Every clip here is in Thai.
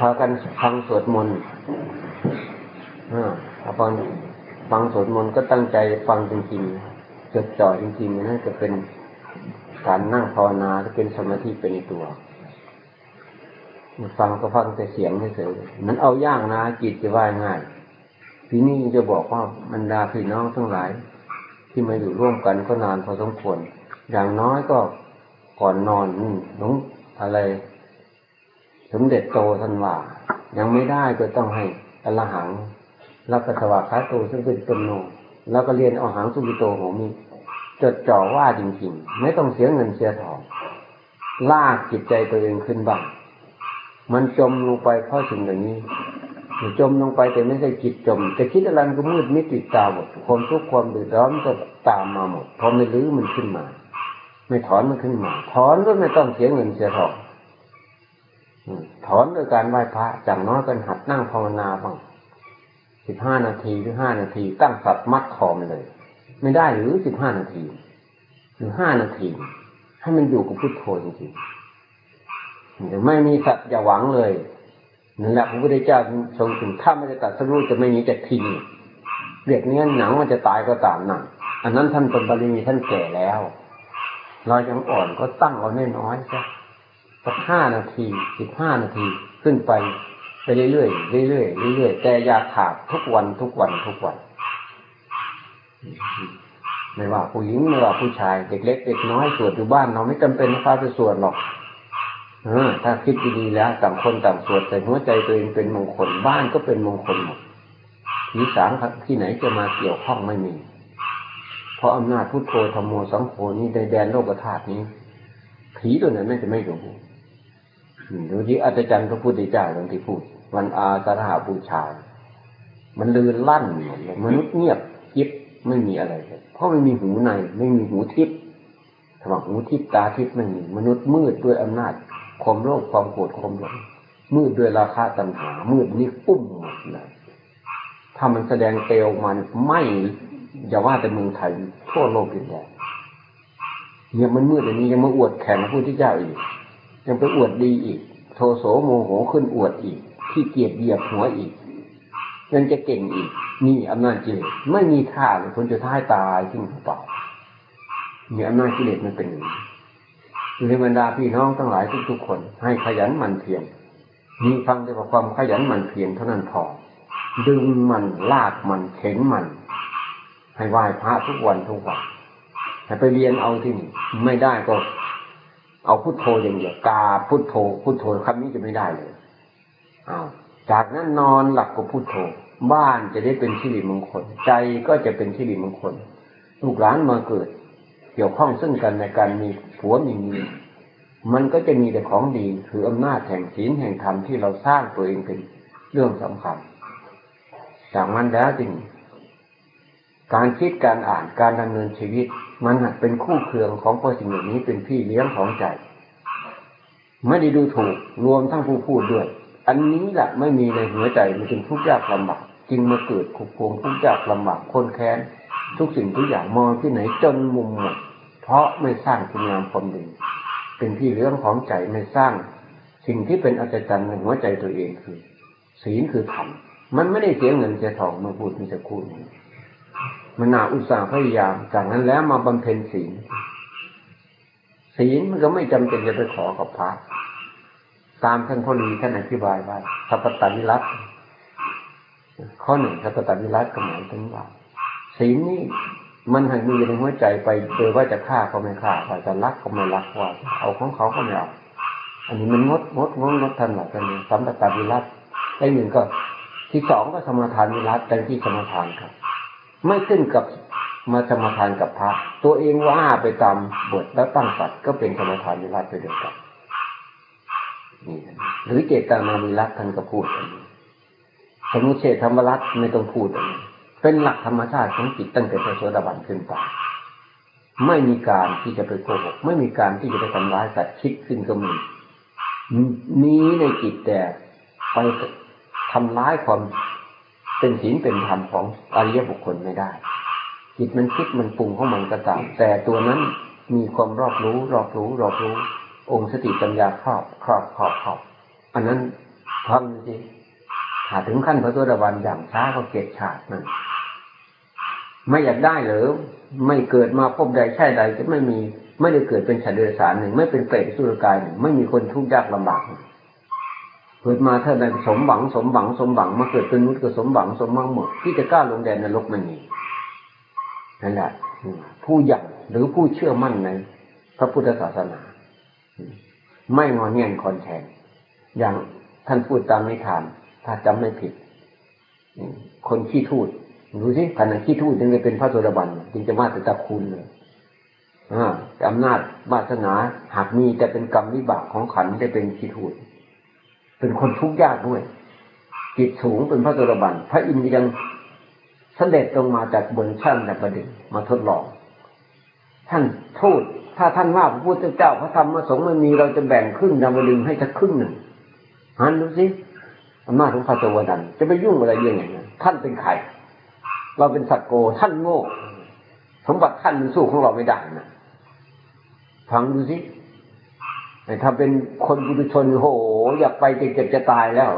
พากันฟังสวดมนต์อ่าพอฟังฟังสวดมนต์ก็ตั้งใจฟังจริงๆจดจ่อจริงๆนั่นจะเป็นการนั่งภาวนาจะเป็นสมาธิเป็นตัวฟังก็ฟังแต่เสียงเฉยๆมันเอาย่างนะจิตจะว่ายง่าย ทีนี้จะบอกว่าบรรดาพี่น้องทั้งหลาย ที่มาอยู่ร่วมกันก็นานพอสมควร อย่างน้อยก็ก่อนนอนหลวงอะไร สมเด็จโตท่านว่า ยังไม่ได้ก็ต้องให้อรหังรับปัสสวะคาโตซึ่งเป็นตนโน แล้วก็เรียนเอาหางสุกิโตโหมีจดจ่อว่าจริงๆ ไม่ต้องเสียเงินเสียทองลากจิตใจตัวเองขึ้นบ้างมันจมลงไปเพราะสิ่งอย่านี้จมลงไปแต่ไม่ใช่จิตจมแต่คิดอะไรก็มืดมิดติดตาหมดความทุกข์ความเดือดร้อนก็ตามมาหมดพอไม่รื้อมันขึ้นมา ไม่ถอนมันขึ้นมา ถอนก็ไม่ต้องเสียเงินเสียทอง ถอนโดยการไหว้พระจากน้อยกันหัดนั่งภาวนาบ้างสิบห้านาทีหรือห้านาที ตั้งสัตว์มัดคอมเลย ไม่ได้หรือสิบห้านาที หรือห้านาที ให้มันอยู่กับพุทโธจริงๆจะไม่มีสัตว์อย่าหวังเลยนั่นแหละพระพุทธเจ้าทรงถึงถ้าไม่ได้ตัดสรู้จะไม่มีจะทิ้งเรียกนี้หนังมันจะตายก็ตามนั่นอันนั้นท่านเป็นบริมีท่านแก่แล้ว เรายังอ่อนก็ตั้งเอาน้อยๆซะ สักห้านาทีสิบห้านาทีขึ้นไปไปเรื่อยๆเรื่อยๆเรื่อยๆแต่อย่าขาดทุกวันทุกวันทุกวันไม่ว่าผู้หญิงไม่ว่าผู้ชายเด็กเล็กเด็กน้อยสวดอยู่บ้านเราไม่จำเป็นนะครับจะสวดหรอกเออถ้าคิดดีๆแล้วต่างคนต่างสวดแต่หัวใจตัวเองเป็นมงคลบ้านก็เป็นมงคลหมดผีสางที่ไหนจะมาเกี่ยวข้องไม่มี เพราะอำนาจพุทโธธรรมโมสังโฆนี้ในแดนโลกธาตุนี้ผีตัวนั้นไม่จะไม่รู้ ดูที่อาจารย์พระพุทธเจ้าอย่างที่พูดวันอาสาหาบูชา มันลือลั่นหมดเลยมนุษย์เงียบยิบไม่มีอะไรเลยเพราะไม่มีหูในไม่มีหูทิพย์ถ้าว่าหูทิพย์ตาทิพย์ไม่มีมนุษย์มืดด้วยอำนาจความโลภความโกรธความหลงมืดด้วยราคะตัณหา มืดนี่ปุ้มหมดเลยถ้ามันแสดงเปลวมันไม่อย่าว่าแต่เมืองไทยทั่วโลกเป็นแดนเนี่ยมันมืดอย่างนี้ยังมาอวดแข่งพระพุทธเจ้าอีก ยังไปอวดดีอีก โทโสโมโหขึ้นอวดอีก ที่เกียดเหยียบหัวอีกยังจะเก่งอีก นี่อำนาจกิเลสไม่มีท่าเลยคนจะท้ายตายทิ้งเปล่าเนี่ยอำนาจกิเลสมันเป็นอย่างนี้ในบรรดาพี่น้องทั้งหลายทุกๆคน ให้ขยันหมั่นเพียรมีฟังได้ว่าความขยันหมั่นเพียรเท่านั้นพอดึงมันลากมันเข็นมัน ให้ไหว้พระทุกวันทุกวันให้ไปเรียนเอาที่นี่ไม่ได้ก็ เอาพุทโธอย่างเดียวกาพุทโธพุทโธคำนี้จะไม่ได้เลยอ้าวจากนั้นนอนหลับกับพุทโธ บ้านจะได้เป็นสิริมงคล ใจก็จะเป็นสิริมงคลลูกหลานมาเกิด เกี่ยวข้องซึ่งกันในการมีผัวมีเมียมันก็จะมีแต่ของดีคืออำนาจแห่งศีลแห่งธรรมที่เราสร้างตัวเองเป็นเรื่องสำคัญจากนั้นแล้วจริง การคิดการอ่านการดำเนินชีวิต มันเป็นคู่เคืองของพอสิ่งอย่านี้เป็นพี่เลี้ยงของใจไม่ได้ดูถูกรวมทั้งผู้พูดด้วย อันนี้แหละไม่มีในหัวใจมันจึงทุกข์ยากลำบากจึงมาเกิดขุกพวงทุกข์ยากลำบากคนแค้น ทุกสิ่งทุกอย่างมองที่ไหนจนมุมหมดเพราะไม่สร้างคุณงามความดีเป็นพี่เลี้ยงของใจไม่สร้าง สิ่งที่เป็นอัศจรรย์ในหัวใจตัวเองคือ ศีลคือธรรมมันไม่ได้เสียเงินเสียทองมาพูดมีแต่คูณ มันหนาอุตสาห์พยายาม จากนั้นแล้วมาบำเพ็ญศีล ศีลมันก็ไม่จำเป็นจะไปขอกับพระตามท่านพ่อดีท่านอธิบายไว้สัพตานิรัตข้อหนึ่งสัพตานิรัตก็หมายถึงว่าศีลนี่มันหันมีในหัวใจไปโดยว่าจะฆ่าก็ไม่ฆ่าว่าจะรักก็ไม่รักว่าเอาของเขาก็ไม่เอาอันนี้มันงดงดงดงดทันหลักกันสัมปตานิรัตไอ้หนึ่งก็ที่สองก็สมาทานนิรัตแต่ที่สมาทานครับ ไม่ขึ้นกับมาสมทานกับพระ ตัวเองว่าไปตามบทแล้วตั้งสัตว์ก็เป็นสมทานวิรัตไปเดียวกันนี่หรือเจตนามีรัตท่านก็พูดอันนี้สมุเฉธรรมรัตไม่ต้องพูดอันนี้เป็นหลักธรรมชาติของจิตตั้งแต่พระโสดาบันขึ้นไปไม่มีการที่จะไปโกหกไม่มีการที่จะไปทำร้ายสัตว์คิดขึ้นก็มีมีในจิตแต่ไปทำร้ายความ เป็นศีลเป็นธรรมของอริยบุคคลไม่ได้ จิตมันคิดมันปรุงของมันก็ตาม แต่ตัวนั้นมีความรอบรู้รอบรู้รอบรู้ องค์สติปัญญาครอบครอบครอบครอบอันนั้นฟังดูสิถ้าถึงขั้นพระโสดาบันอย่างช้าก็เกตชาตินั่นไม่อยากได้หรือไม่เกิดมาพบใดใช่ใดจะไม่มี ไม่ได้เกิดเป็นฉันเดรัจฉานหนึ่ง ไม่เป็นเปรตสุรกายหนึ่งไม่มีคนทุกข์ยากลำบาก เกิดมาเท่านั้นสมหวังสมหวังสมหวังมาเกิดเป็นมนุษย์ก็สมหวังสมหวังหมดที่จะกล้าลงแดนนรกไม่มีนั่นแหละผู้ยังหรือผู้เชื่อมั่นในพระพุทธศาสนา ไม่งอเงียนคอนแทนอย่างท่านพูดตามนิทาน ถ้าจำไม่ผิดคนขี้ทูดดูสิขณะขี้ทูดจึงจะเป็นพระโสดาบันจึงจะมาแต่ตะคุณเลยอำนาจวาสนาหากมีแต่เป็นกรรมวิบากของขันจะเป็นขี้ทูด เป็นคนทุกข์ยากด้วย จิตสูงเป็นพระโสดาบันพระอินทร์ยังเสด็จลงมาจากบนชั้นแตประด็นมาทดลอง ท่านทูดถ้าท่านว่าพระพุทธเจ้าพระธรรมพระสงฆ์ไม่มีเราจะแบ่งครึ่งดาวดึงให้สักครึ่งหนึ่งหันดูสิอำนาจของพระเจ้าวดันจะไปยุ่งอะไรยังไงท่านเป็นใครเราเป็นสัตว์โกท่านโง่สมบัติท่านมันสู้ของเราไม่ได้นะฟังดูสิถ้าเป็นคนบุตุชนโห อยากไปจะเจ็บจะตายแล้ว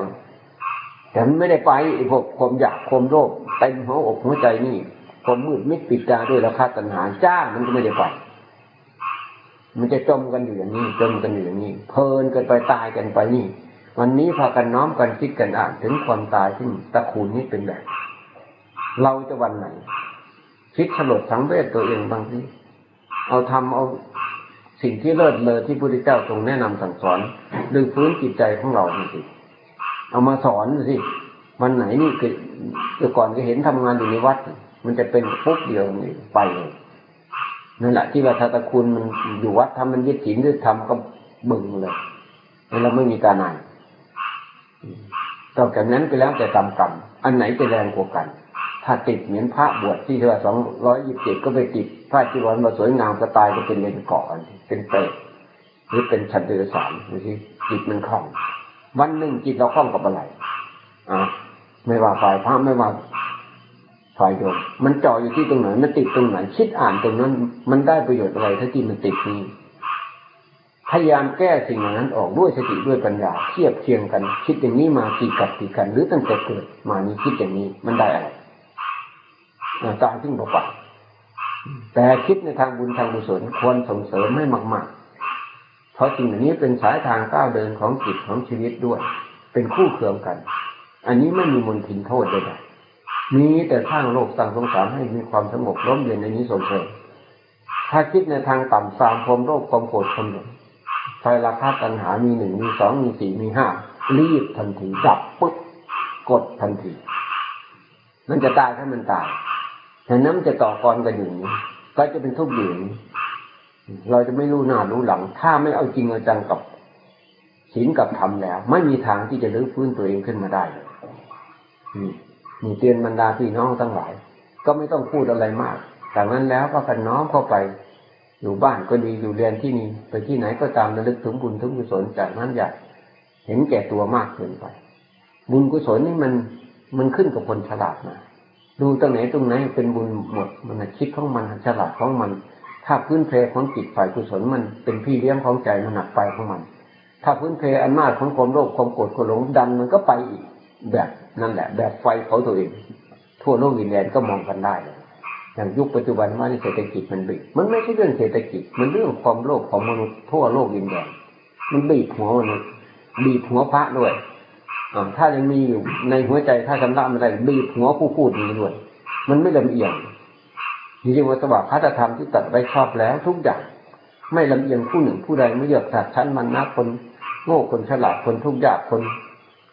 แต่ไม่ได้ไปพวกความอยากความโลภเต็มหัวอกหัวใจนี่ความมืดมิดปิดตาด้วยราคาตัณหาจ้ามันก็ไม่ได้ไป มันจะจมกันอยู่อย่างนี้ จมกันอยู่อย่างนี้ เพลินกันไปตายกันไปนี่ วันนี้พากันน้อมกันคิดกันอ่านถึงความตายซึ่งตะคูลนี้เป็นแบบ เราจะวันไหน คิดสลดสังเวชตัวเองบางทีเอาทำเอา สิ่งที่เลิศเลอที่พระพุทธเจ้าทรงแนะนำสั่งสอนดึงฟื้นจิตใจของเราสิเอามาสอนสิวันไหนนี่คือแต่ก่อนก็เห็นทำงานอยู่ในวัด มันจะเป็นปุ๊บเดียวนี่ไปเลยนั่นแหละที่ว่าทาตะคุณมันอยู่วัดทำมันยึดศีลยึดธรรมก็บึงเลยเราไม่มีการอ่านต่อจากนั้นไปแล้วแต่กรรมกรรม อันไหนจะแรงกว่ากัน ถ้าติดเหมือนพระบวชที่เท่าสองร้อยยี่สิบเจ็ดก็ไปติด ผ้าจีวรมาสวยงามก็ตายก็เป็นเลนเกาะเป็นเปรตหรือเป็นชันเดรสารดูสิจิตมันคล่อง วันหนึ่งจิตเราคล่องกับอะไรอ่าไม่ว่าฝ่ายพระไม่ว่าฝ่ายโยมมันจ่ออยู่ที่ตรงไหนมันติดตรงไหน คิดอ่านตรงนั้น มันได้ประโยชน์อะไรถ้าที่มันติดนี้พยายามแก้สิ่งนั้นออกด้วยสติด้วยปัญญาเทียบเคียงกัน คิดอย่างนี้มากี่กับกี่กัน หรือตั้งแต่เกิดมานี้คิดอย่างนี้มันได้อะไรตายทิ้งเปล่า แต่คิดในทางบุญทางกุศลควรส่งเสริมให้มาก ๆ เพราะสิ่งนี้เป็นสายทางก้าวเดินของจิตของชีวิตด้วย เป็นคู่เคืองกัน อันนี้ไม่มีมนทินโทษใดๆมีแต่สร้างโลกสร้างสงสารให้มีความสงบร่มเย็นในนี้ส่งเสริมถ้าคิดในทางต่ำสามพรมโรคความโกรธความหลงไฟราคาตัณหามีหนึ่งมีสองมีสี่มีห้ารีบทันทีดับปุ๊บกดทันที มันจะตายถ้ามันตาย แต่นั้นจะต่อกรกันอยู่นี้ก็จะเป็นทุกข์อยู่นี้เราจะไม่รู้หน้ารู้หลัง ถ้าไม่เอาจริงเอาจังกับศีลกับธรรมแล้ว ไม่มีทางที่จะรื้อฟื้นตัวเองขึ้นมาได้นี่มีเตือนบรรดาพี่น้องทั้งหลาย ก็ไม่ต้องพูดอะไรมากจากนั้นแล้วก็กันน้อมเข้าไป อยู่บ้านก็ดีอยู่เรียนที่นี่ไปที่ไหนก็ตามระลึกถึงบุญถึงกุศลจากนั้นอย่าเห็นแก่ตัวมากเกินไป บุญกุศลนี่มันมันขึ้นกับคนฉลาดนะ ดูตรงไหนตรงไหนเป็นบุญหมดมันคิดของมันฉลาดของมัน ถ้าพื้นเพของจิตฝ่ายกุศลมันเป็นพี่เลี้ยงของใจมันหนักไปของมัน ถ้าพื้นเพอำนาจของความโลภความโกรธความหลงดันมันก็ไปอีกแบบนั่นแหละ แบบไฟเขาตัวเอง ทั่วโลกอินแดนก็มองกันได้อย่างยุคปัจจุบันว่าเศรษฐกิจมันบีบมันไม่ใช่เรื่องเศรษฐกิจ มันเรื่องความโลภของมนุษย์ทั่วโลกอินแดนมันบีบหัวมนุษย์บีบหัวพระด้วย ถ้ายังมีอยู่ในหัวใจถ้าชำระไม่ได้บีบหัวผู้พูดนี้ด้วย มันไม่ลำเอียงจริงๆว่าสวัสดิ์พระธรรมที่ตัดไว้ชอบแล้วทุกอย่างไม่ลำเอียงผู้หนึ่งผู้ใดไม่เลือกสัตว์ชั้นมันนะคน โง่คนฉลาดคนทุกข์ยากคน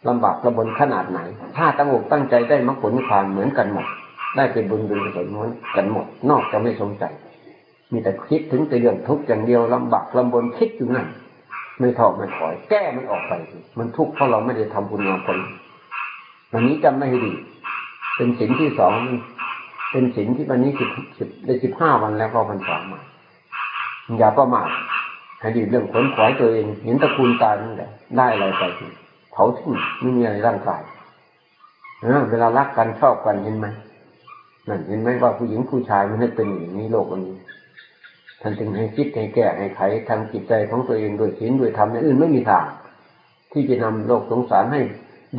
ลำบากระบนขนาดไหน ถ้าตั้งอกตั้งใจได้มรรคผลนิพพานเหมือนกันหมด ได้เป็นบุญบุญกุศลเหมือนกันหมด นอกจากไม่สนใจ มีแต่คิดถึงแต่เรื่องทุกข์อย่างเดียวลำบากลำบนคิดอยู่นั่น ไม่ทอไม่ถอย แก้มันออกไปมันทุกข์เพราะเราไม่ได้ทำบุญงามผลวันนี้จำไม่ดี เป็นสินที่สองเป็นสินที่วันนี้สิบสิบได้สิบห้าวันแล้วก็พันสามมาอย่าประมาทให้ดีเรื่องขนขวายตัวเองเห็นตะคูลตายนั่นแหละได้อะไรไปเผาทิ้งไม่มีอะไรร่างกายเวลารักกันชอบกันเห็นไหมนั่นเห็นไหมว่าผู้หญิงผู้ชายมันให้เป็นอย่างนี้โลกวันนี้ ท่านจึงให้คิดให้แก้ให้ไขทางจิตใจของตัวเองโดยศีลโดยธรรมในอื่นไม่มีทาง ที่จะนำโลกสงสารให้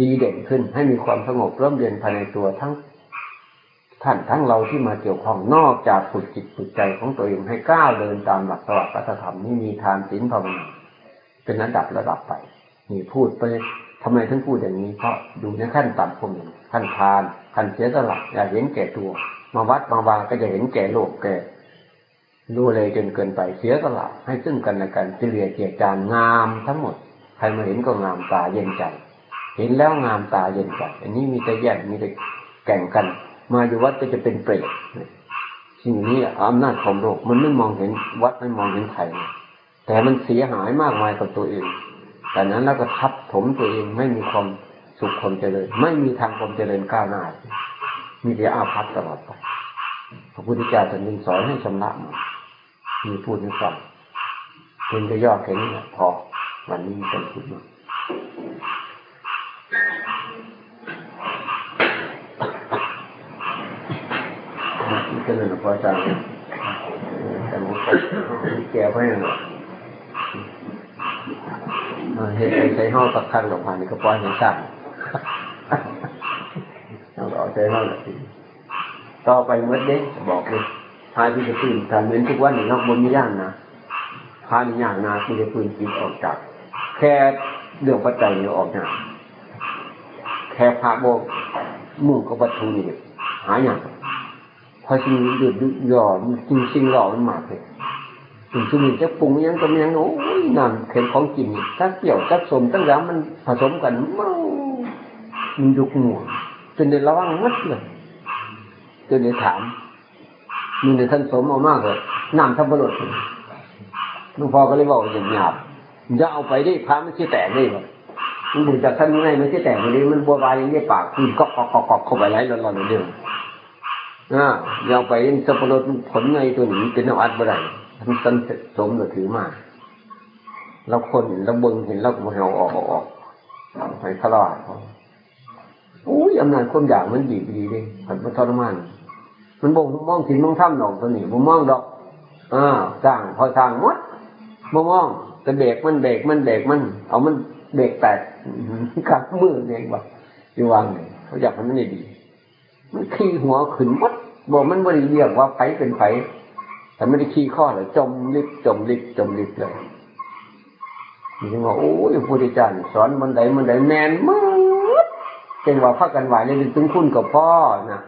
ดีเด่นขึ้น ให้มีความสงบร่มเย็นภายในตัวทั้งท่านทั้งเราที่มาเกี่ยวข้องนอกจากฝึกจิตฝึกใจของตัวเองให้ก้าวเดินตามหลักสวัสดิธรรมนี่มีทานศีลภาวนาเป็นระดับระดับไปนี่พูดไปทำไมถึงพูดอย่างนี้เพราะดูในขั้นต่ำผมขั้นทานขั้นเสียสละอย่าเห็นแก่ตัว มาวัดมาวาก็จะเห็นแก่โลกแก่ รู้เลยจนเกินไปเสียสละให้ซึ่งกันและกันเฉลี่ยเกียรติจานงามทั้งหมด ใครมาเห็นก็งามตาเย็นใจ เห็นแล้วงามตาเย็นใจ อันนี้มีแต่แย่งมีแต่แก่งกัน มาอยู่วัดก็จะเป็นเปรตสิ่งนี้อำนาจของโลกมันไม่มองเห็นวัดไม่มองเห็นใครแต่มันเสียหายมากมายกับตัวเองแต่นั้นแล้วก็ทับถมตัวเองไม่มีความสุขความเจริญ ไม่มีทางความเจริญก้าวหน้ามีแต่อาภัพตลอดไปพระพุทธเจ้าจะนึงสอนให้ชำระมัน มีพูดให้ฟังเพียงจะย่อแค่นี้พอวันนี้เป็นพูดก็เลยพอใจแต่ผมแก่ไปหน่อยเห็นใช้ห้องสักครั้งหลงผ่านนี่ก็ปล่อยให้สั่งเราเอาใจห้องแบบนี้ต่อไปเมื่อเด็กบอกเลย พายที่จะตื่นการเงินทุกวันนี่นอกบนไม่ย่างนะพายนี่ย่างนาที่จะปืนจิตออกจาก แค่เรื่องปัจจัยเนี่ยออกจาแค่พระโบมุ่งกับวัตถุนี่หายอย่างพอสิ่งดืดหย่อจริงสิ่งหล่อมันมากเลยถึงชุมิจะปรุงยังก็ยังโอ้ยน้ำเค็มของกินถ้าเกี่ยวจักสมตั้งแล้วมันผสมกันมันยุกหัวจนเดี๋ยวระวังมัดเลยจนเดี๋ยวถาม มีในท่านสมเอามากเลยน้ำทับปรดหลวงพ่อก็เลยบอกอย่างหยาบจะเอาไปได้พระไม่ใช่แตกได้หรอมันดูจากท่านไงไม่ใช่แตกเลยมันบัวบายยังได้ปากคือก็กอกกอกเข้าไปไหลร้อนๆเดิมอ่าเอาไปสับปะรดผลไงตัวนี้เป็นน้ำอัดบ่ได้ท่านสันสมเราถือมาเราคนเราเบิ่งเห็นเราก็เอาออกออกไปทะเลาะอุ้ยอำนาจความอยากมันดีดีดิมันทรมาน มันบ่งมองถิ่นมองถ้ำดอกตัวนี้บ่มองดอกอ่าสร้างพอสร้างมดบ่มองแต่เบรกมันเบรกมันเบรกมัน เอามันเบรกแตกขับมือเองบ่อยู่วางเลยเขาอยากให้มันดี มันขี้หัวขึ้นมดบอกมันไม่ได้เรียกว่าไผเป็นไผแต่ไม่ได้ขี้ข้อเลยจมลิบจมลิบจมลิบเลยนี่ว่าโอ้ยพุทธเจ้าสอนมันใดมันใดแมนมากเจนว่าพักกันไหวเลยถึงคุณกับพ่อนะ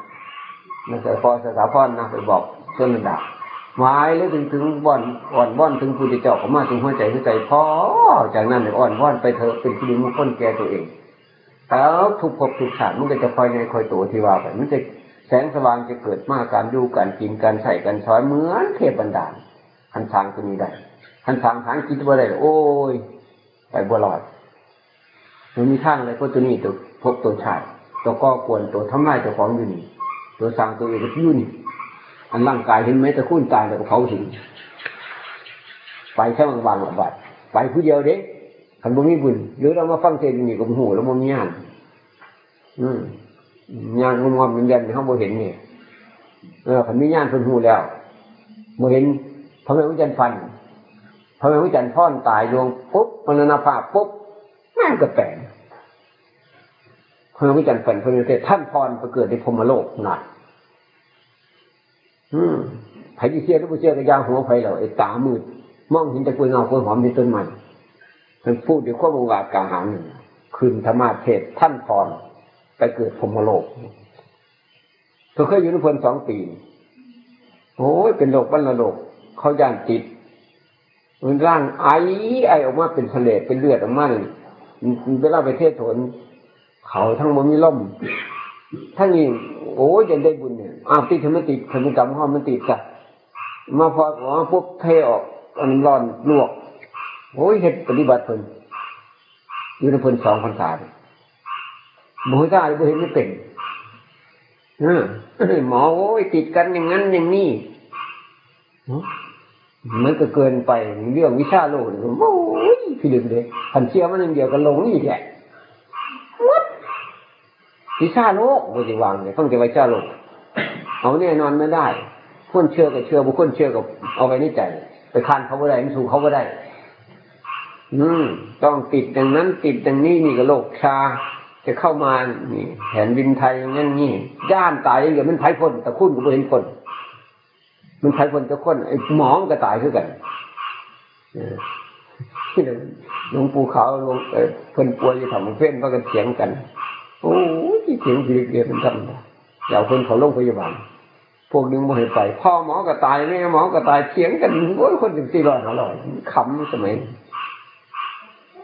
นั่นคือพ่อสถาพรนะไปบอกเจ้าระดับหมายแล้วถึงถึงบ่อนอ่อนบ่อนถึงพุทธเจ้าเขามาถึงหัวใจหัวใจพอจากนั้นเนี่ยอ่อนบ่อนไปเถอะเป็นที่ดีมุขคนแก่ตัวเองแล้วทุกภพทุกชาติมันก็จะคอยในคอยตัวที่ว่าไปมันจะแสงสว่างจะเกิดมากการดูการกินการใส่การช้อยเหมือนเทพบันดาลหันทางตัวนี้ได้หันทางทางคิดว่าได้โอ้ย ไปบัวลอยมันมีทางอะไรก็ตัวนี้ตัวพบตัวชายตัวก็กวนตัวทำลายตัวของอยู่นี่ ตัวสั่งตัวเองก็ยุ่นอันร่างกายเห็นไหมตะคุ้นตายแต่เขาหินไปแค่บางบางบาดไปผู้เดียวเด็กขันบ่มีบุญหรือเรามาฟังเทศนี่กับหูแล้วมันมีงานอืมญาณงมงอมยันเขาโมเห็นเนี่ยเออขันมีญาณคนหูแล้วโมเห็นพระแม่วิจันฟันพระแม่วิจันพ่อนตายดวงปุ๊บมรณภาพปุ๊บแม่ก็แปล งพระแม่วิจันฟันพระแม่เทท่านพรไปเกิดในพรมโลกหน่อยอืมไผ่ที่เชื่อหรือไม่เชื่อก็ยางหัวไผ่เราไอ้ตามืดมองเห็นแต่กล้วยเงากล้วยหอมในต้นไม้มันพูดด้วยข้อมูลว่ากาหารคืนธรรมาเทศท่านพรไปเกิดพรมโลกเธอเคยอยู่ในพลสองปีโอ้ยเป็นโลกบรรโลกเขาย่านจิตมันร่างไอไอออกมาเป็นทะเลเป็นเลือดออกมาเวลาไปเทศถน เขาทั้งมันมีล่มทั้งนี้โอ้ยจะได้บุญเนี่ยอ้าวติดทำไมติดทำไมกรรมข้อมันติดจ้ะมาพอขอปุ๊บเทออกอันร้อนลวกโอ้ยเหตุปฏิบัติเพิ่นอยู่ในเพิ่นสองพรรษาบุญได้บุเห็นไม่เป็นหมอโอ้ยติดกันอย่างนั้นอย่างนี้มันก็เกินไปเรื่องวิชาโลกโอ้ยพี่ดึกเลยพันเชื่อมันอย่างเดียวก็ลงนี่แหละ วิชาโลกบุญวางเลยต้องจะวิชาโลก เอาแน่นอนไม่ได้คนเชื่อกับเชื่อบุคคลเชื่อกับเอาไว้ในใจไปคันเขาไม่ได้ไม่ถูกเขาไม่ได้ อืมต้องติดอย่างนั้นติดอย่างนี้นี่ก็โรคชา จะเข้ามานี่แผนดินไทยอย่างนั้นนี่ย่านตายอย่างเดียวมันไผ่พ้นแต่คุณก็ไม่เห็นคน มันไผ่พ้นจะคนไอ้หมองก็ตายคือกันหลวงปู่เขาหลวงเออเพิ่นป่วยจะทำเฟ้นว่ากันเถียงกัน โอ้ยเถียงดีเดียวมันทำอย่าเอาคนเขาโรงพยาบาลพวกนึงมาให้ไปพ่อหมอก็ตายแม่หมอก็ตายเถียงกันโอ้ยคนถึงสี่ร้อยห้าร้อยขำสมัยนี้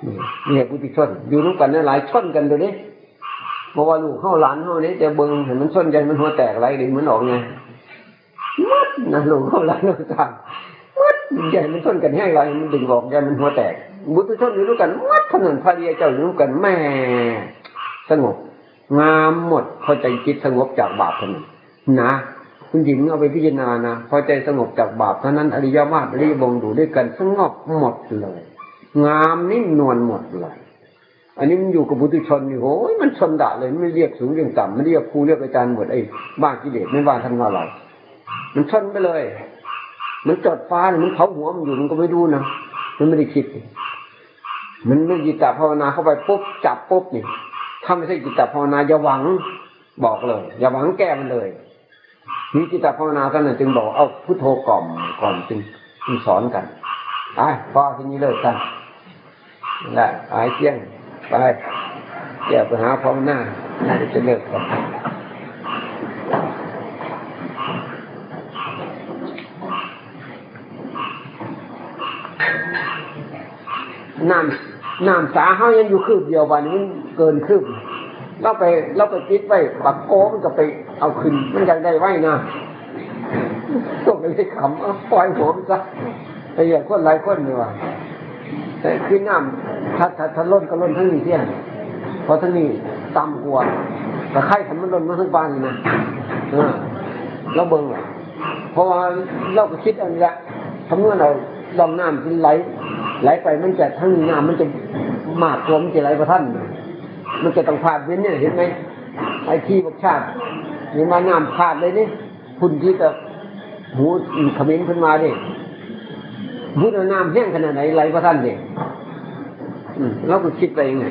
นี่นี่ผู้ที่ชนอยู่ร่วมกันเนี่ยหลายชนกันตัวนี้บอกว่าลูกเข้าหลานเข้านี้จะเบิ่งเห็นมันชนใจมันหัวแตกไรดิมันออกไงมัดนะลูกเข้าหลานเราตามัดใหญ่มันชนกันแห้งไรมันดึงออกใหญ่มันหัวแตกบุตรชนอยู่ร่วมกันมัดถนนพระเดียเจ้าอยู่ร่วมกันแม่ สงบ งามหมดพอใจจิตสงบจากบาปทันนนะคุณหญิงเอาไปพิจารณานะพอใจสงบจากบาปเท่านั้นอริยมรรคอริยบงดูด้วยกันสงบหมดเลย งามนิ่มนวลหมดเลยอันนี้มันอยู่กับบุตุชนอยู่โอ้ยมันชนด่าเลยไม่เรียกสูงเรียกต่ำไม่เรียกครูเรียกอาจารย์หมดไอ้บ้ากิเลสไม่ว่าท่านว่าอะไรมันชนไปเลย มันจอดฟ้ามันเผาหัวมันอยู่มันก็ไม่ดูนะมันไม่ได้คิด มันไม่จิตตภาวนาเข้าไปปุ๊บจับปุ๊บนี่ ถ้าไม่ใช่จิตตภาวนาอย่าหวังบอกเลย อย่าหวังแก้มันเลยนี่จิตตภาวนาท่านจึงบอกเอาพุทโธกล่อมก่อนจึงจึงสอนกันไปพอที่นี้เลิกกันนั่นหละหายเที่ยงไปแก้ปัญหาพร้อมหน้าน่าจะเลิกกันน้ำ น้ำสาเขายังอยู่คืบเดียววันนี้เกินคืบเราไปเราไปติดไว้บักโก้มันก็ไปเอาขึ้นมันยังได้ไว้นะต้องไปขำปล่อยหัวมันซะไอ้อย่างคนหลายคนนี่ว่าแต่คือน้ำถ้าถ้าถ้าล้นก็ล้นทั้งนี้เที่ยงเพราะทั้งนี้ตำกว่าแต่ไข่ทำมันล้นมาทั้งบ้านนี่นะเออเราเบิ่งเพราะว่าเราก็คิดอันนี้แหละทำเมื่อเราลองน้ำที่ไหล ไหลไปมันจะทั้งน้ำมันจะมากกว่ามันจะไหลประท่าน มันจะต้องผ่านเว้นเนี่ยเห็นไหมไอ้ที่บกชาตินี่มาน้ำผ่านเลยนี่คุณที่กับหูขมิ้นขึ้นมาดิพูดน้ำแห้งขนาดไหนไหลประท่านดิอืมเราก็คิดไปยังไง